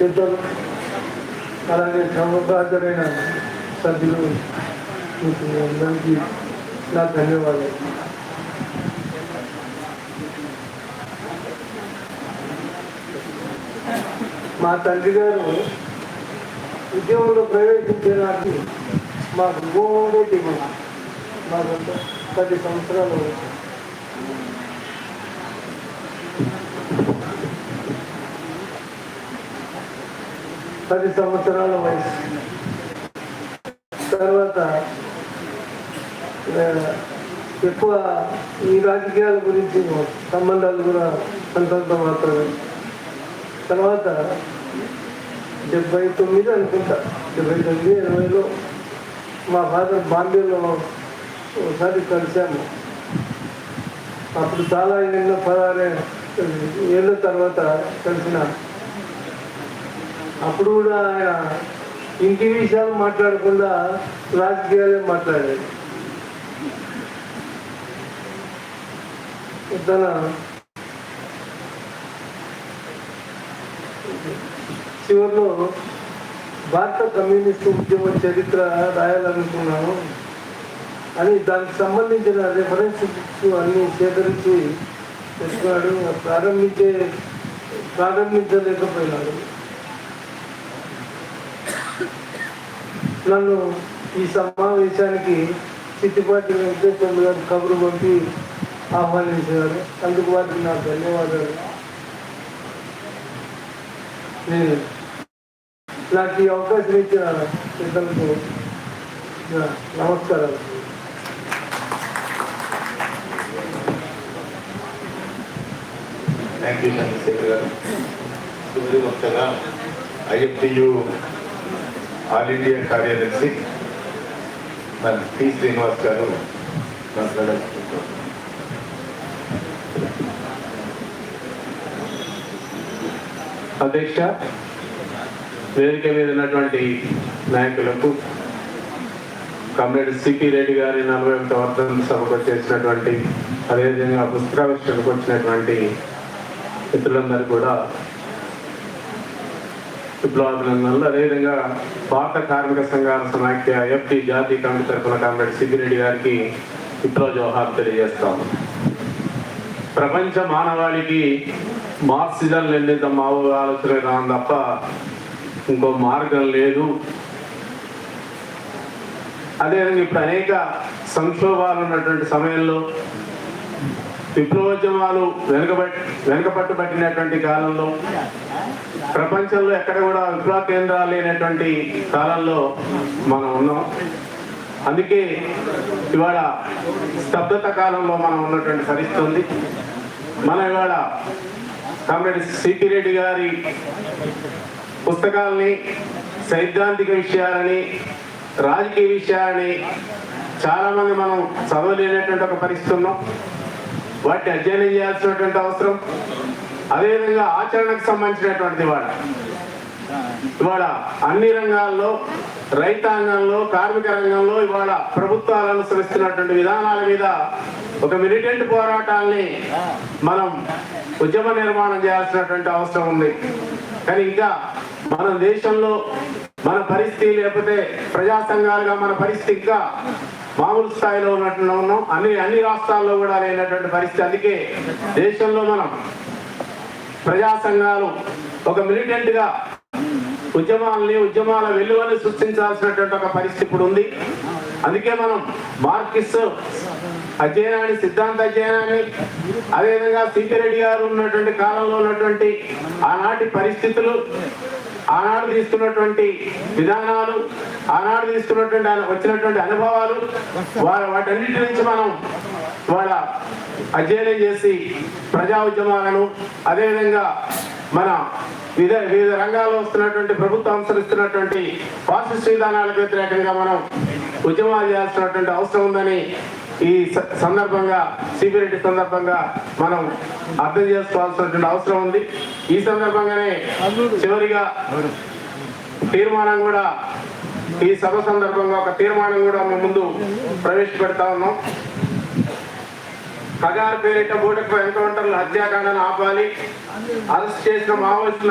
పెద్దలు అలాగే సమబాధ్యులైన సభ్యులు మీకు అందరికీ నా ధన్యవాదాలు. మా తండ్రి గారు ఉద్యోగంలో ప్రవేశించడానికి మాకు మూడే డిమాండ్ మాకు పది సంవత్సరాలు పది సంవత్సరాల వయసు. తర్వాత ఎక్కువ ఈ రాజకీయాల గురించి సంబంధాలు కూడా అంతంత మాత్రమే. తర్వాత డెబ్బై తొమ్మిది అనుకుంటా. డెబ్బై తొమ్మిది ఎనభైలో మా ఫాదర్ బాంబేలో ఒకసారి కలిశాము. అప్పుడు చాలా ఏళ్ళ పదహారు ఏళ్ళ తర్వాత కలిసిన అప్పుడు కూడా ఆయన ఇంటి విషయాలు మాట్లాడకుండా రాజకీయాలే మాట్లాడారు. తన చివరిలో భారత కమ్యూనిస్టు ఉద్యమ చరిత్ర రాయాలనుకున్నాను. అని దానికి సంబంధించిన రెఫరెన్స్ బుక్స్ అన్ని సేకరించి తెచ్చుకున్నాడు. ప్రారంభించే ప్రారంభించలేకపోయినాడు. నన్ను ఈ సమావేశానికి చిట్టిపాటి వెంకటేశ్వర గారు కబురు పంపి ఆహ్వానించారు. అందుకు వారికి నా ధన్యవాదాలు. నేను నాకు ఈ అవకాశం ఇచ్చిన ఇతరులకు నమస్కారాలు. థ్యాంక్ యూ చంద్రశేఖర్ గారు. అయ్యప్ప ఆల్ ఇండియా కార్యదర్శి మన పి శ్రీనివాస్ గారు మాట్లాడాలనుకుంటున్నారు అధ్యక్ష వేదిక మీద ఉన్నటువంటి నాయకులకు కామ్రేడ్ సిపి రెడ్డి గారి నలభై ఒకటి వర్ధన సభకు చేసినటువంటి అదేవిధంగా పుస్తకావిష్కరణకు వచ్చినటువంటి మిత్రులందరూ కూడా విప్లవాభినందనలు అదేవిధంగా భారత కార్మిక సంఘాల సమాఖ్య ఎఫ్టి జాతీయ కమిటీ తరఫున కామ్రేడ్ సిద్దిరెడ్డి గారికి విప్లవ జవహార్ తెలియజేస్తాం. ప్రపంచ మానవాళికి మార్క్సిజం నిర్ణీత మావో ఆలోచన రాను తప్ప ఇంకో మార్గం లేదు. అదేవిధంగా ఇప్పుడు అనేక సంక్షోభాలు ఉన్నటువంటి సమయంలో విప్లవోద్యమాలు వెనుకబట్ వెనుకపట్టు పట్టినటువంటి కాలంలో ప్రపంచంలో ఎక్కడ కూడా విప్లవ కేంద్రాలు లేనటువంటి కాలంలో మనం ఉన్నాం. అందుకే ఇవాళ స్తబ్దత కాలంలో మనం ఉన్నటువంటి పరిస్థితి ఉంది. మనం ఇవాళ కామ్రేడ్ సిపి రెడ్డి గారి పుస్తకాలని సైద్ధాంతిక విషయాలని రాజకీయ విషయాలని చాలామంది మనం చదవలేనటువంటి ఒక పరిస్థితి ఉన్నాం. వాటిని అధ్యయనం చేయాల్సినటువంటి అవసరం. అదేవిధంగా ఆచరణకు సంబంధించినటువంటిది ఇవాళ. ఇవాళ అన్ని రంగాల్లో రైతాంగంలో కార్మిక రంగంలో ఇవాళ ప్రభుత్వాలు అనుసరిస్తున్నటువంటి విధానాల మీద ఒక మిలిటెంట్ పోరాటాల్ని మనం ఉద్యమ నిర్మాణం చేయాల్సినటువంటి అవసరం ఉంది. కానీ ఇంకా మన దేశంలో మన పరిస్థితి లేకపోతే ప్రజా సంఘాలుగా మన పరిస్థితి ఇంకా మామూలు స్థాయిలో ఉన్నట్టు ఉన్నాం. అన్ని అన్ని రాష్ట్రాల్లో కూడా లేనటువంటి పరిస్థితి. అందుకే దేశంలో మనం ప్రజా సంఘాలు ఒక మిలిటెంట్గా ఉద్యమాలని ఉద్యమాల వెలువని సృష్టించాల్సినటువంటి ఒక పరిస్థితి ఇప్పుడు ఉంది. అందుకే మనం మార్కిస్ అధ్యయనాన్ని సిద్ధాంత అధ్యయనాన్ని అదేవిధంగా సిపి రెడ్డి గారు ఉన్నటువంటి కాలంలో ఉన్నటువంటి ఆనాటి పరిస్థితులు ఆనాడు తీసుకున్నటువంటి విధానాలు ఆనాడు తీసుకున్నటువంటి వచ్చినటువంటి అనుభవాలు వా- వాటన్నిటి నుంచి మనం వాళ్ళ అధ్యయనం చేసి ప్రజా ఉద్యమాలను అదేవిధంగా మన వివిధ వివిధ రంగాల్లో వస్తున్నటువంటి ప్రభుత్వం అనుసరిస్తున్నటువంటి ఫాసిస్ట్ విధానాలకు వ్యతిరేకంగా మనం ఉద్యమాలు చేయాల్సినటువంటి అవసరం ఉందని ఈ స- సందర్భంగా సిబిరెడ్డి సందర్భంగా మనం అర్థం చేసుకోవాల్సినటువంటి అవసరం ఉంది. ఈ సందర్భంగానే చివరిగా తీర్మానం కూడా ఈ సభ సందర్భంగా ఒక తీర్మానం కూడా మేము ముందు ప్రవేశపెడతా ఉన్నాం. కగారు పేరిట బూటకు ఎన్కౌంటర్లు హత్యాకాండను ఆపాలి. అరెస్ట్ చేసిన మావోయిస్టుల